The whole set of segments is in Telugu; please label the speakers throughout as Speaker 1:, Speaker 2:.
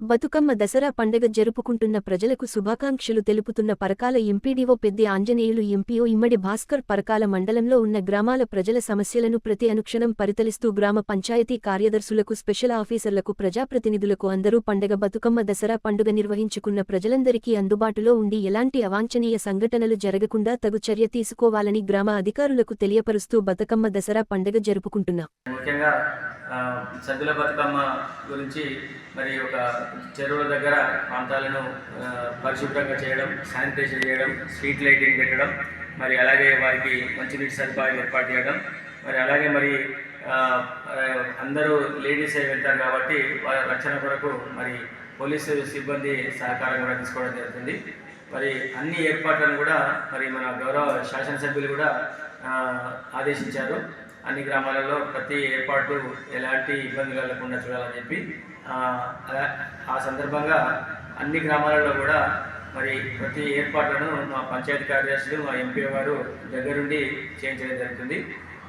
Speaker 1: బతుకమ్మ దసరా పండగ జరుపుకుంటున్న ప్రజలకు శుభాకాంక్షలు తెలుపుతున్న పరకాల ఎంపీడీఓ పెద్ది ఆంజనేయులు ఎంపీఓ ఇమ్మడి భాస్కర్ పరకాల మండలంలో ఉన్న గ్రామాల ప్రజల సమస్యలను ప్రతి అనుక్షణం పరితలిస్తూ గ్రామ పంచాయతీ కార్యదర్శులకు స్పెషల్ ఆఫీసర్లకు ప్రజాప్రతినిధులకు అందరూ పండగ బతుకమ్మ దసరా పండుగ నిర్వహించుకున్న ప్రజలందరికీ అందుబాటులో ఉండి ఎలాంటి అవాంఛనీయ సంఘటనలు జరగకుండా తగు చర్య తీసుకోవాలని గ్రామ అధికారులకు తెలియపరుస్తూ బతుకమ్మ దసరా పండగ జరుపుకుంటున్నాం.
Speaker 2: సద్దుల బతుకమ్మ గురించి మరి ఒక చెరువుల దగ్గర ప్రాంతాలను పరిశుభ్రంగా చేయడం శానిటైజర్ చేయడం స్ట్రీట్ లైటింగ్ పెట్టడం మరి అలాగే వారికి మంచినీటి సదుపాయం ఏర్పాటు చేయడం మరి అలాగే మరి అందరూ లేడీస్ అయి వెళ్తారు కాబట్టి వారి రక్షణ కొరకు మరి పోలీసు సిబ్బంది సహకారం కూడా తీసుకోవడం జరుగుతుంది. మరి అన్ని ఏర్పాట్లను కూడా మరి మన గౌరవ శాసనసభ్యులు కూడా ఆదేశించారు. అన్ని గ్రామాలలో ప్రతి ఏర్పాటు ఎలాంటి ఇబ్బంది కలగకుండా చూడాలని చెప్పి ఆ, అలా- ఆ సందర్భంగా అన్ని గ్రామాలలో కూడా మరి ప్రతి ఏర్పాట్లను మా పంచాయతీ కార్యదర్శులు మా ఎంపీ గారు దగ్గరుండి చేయించడం జరుగుతుంది.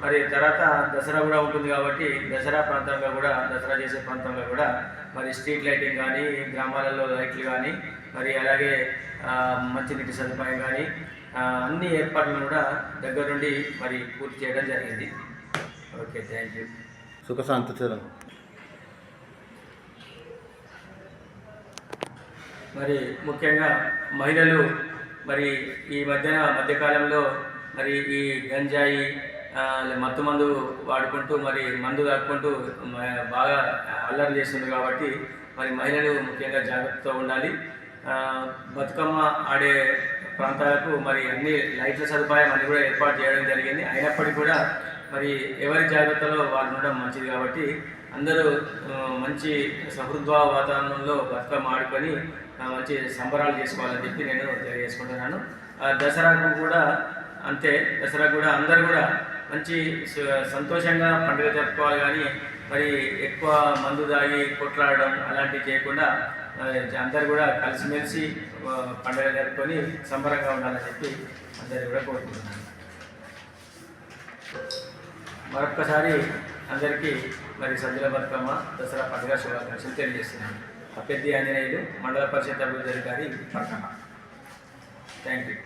Speaker 2: మరి తర్వాత దసరా కూడా ఉంటుంది కాబట్టి దసరా ప్రాంతంలో కూడా దసరా చేసే ప్రాంతంలో కూడా మరి స్ట్రీట్ లైటింగ్ కానీ గ్రామాలలో లైట్లు కానీ మరి అలాగే మంచినీటి సదుపాయం కానీ అన్ని ఏర్పాట్లను కూడా దగ్గరుండి మరి పూర్తి చేయడం జరిగింది. Okay thank you
Speaker 3: Sukhashanti Charan
Speaker 2: మరి ముఖ్యంగా మహిళలు మరి ఈ మధ్యన మధ్యకాలంలో మరి ఈ గంజాయి మత్తు మందు వాడుకుంటూ మరి మందు తాక్కుంటూ మ- బాగా అల్లరి చేస్తుంది కాబట్టి మరి మహిళలు ముఖ్యంగా జాగ్రత్తతో ఉండాలి. బతుకమ్మ ఆడే ప్రాంతాలకు మరి అన్ని లైట్ల సదుపాయం అన్ని కూడా ఏర్పాటు చేయడం జరిగింది. అయినప్పటికీ కూడా మరి ఎవరి జాగ్రత్తలో వారు ఉండడం మంచిది కాబట్టి అందరూ మంచి సహృద్వా వాతావరణంలో బతుకమ్మ ఆడుకొని మంచి సంబరాలు చేసుకోవాలని చెప్పి నేను తెలియజేసుకుంటున్నాను. ఆ, దసరాకు కూడా అంతే. దసరా కూడా అందరూ కూడా మంచి సంతోషంగా పండుగ జరుపుకోవాలి కానీ మరి ఎక్కువ మందు తాగి కొట్లాడడం అలాంటివి చేయకుండా అందరు కూడా కలిసిమెలిసి పండుగ జరుపుకొని సంబరంగా ఉండాలని చెప్పి అందరు కూడా కోరుకుంటున్నాను. మరొక్కసారి అందరికీ మరి సజ్జల బతుకమ్మ దసరా పండుగ శుభాకాంక్షలు తెలియజేస్తున్నాను. అభ్యర్థి ఆంజనేయులు మండల పరిషత్ అభివృద్ధి అధికారి పక్కన థ్యాంక్ యూ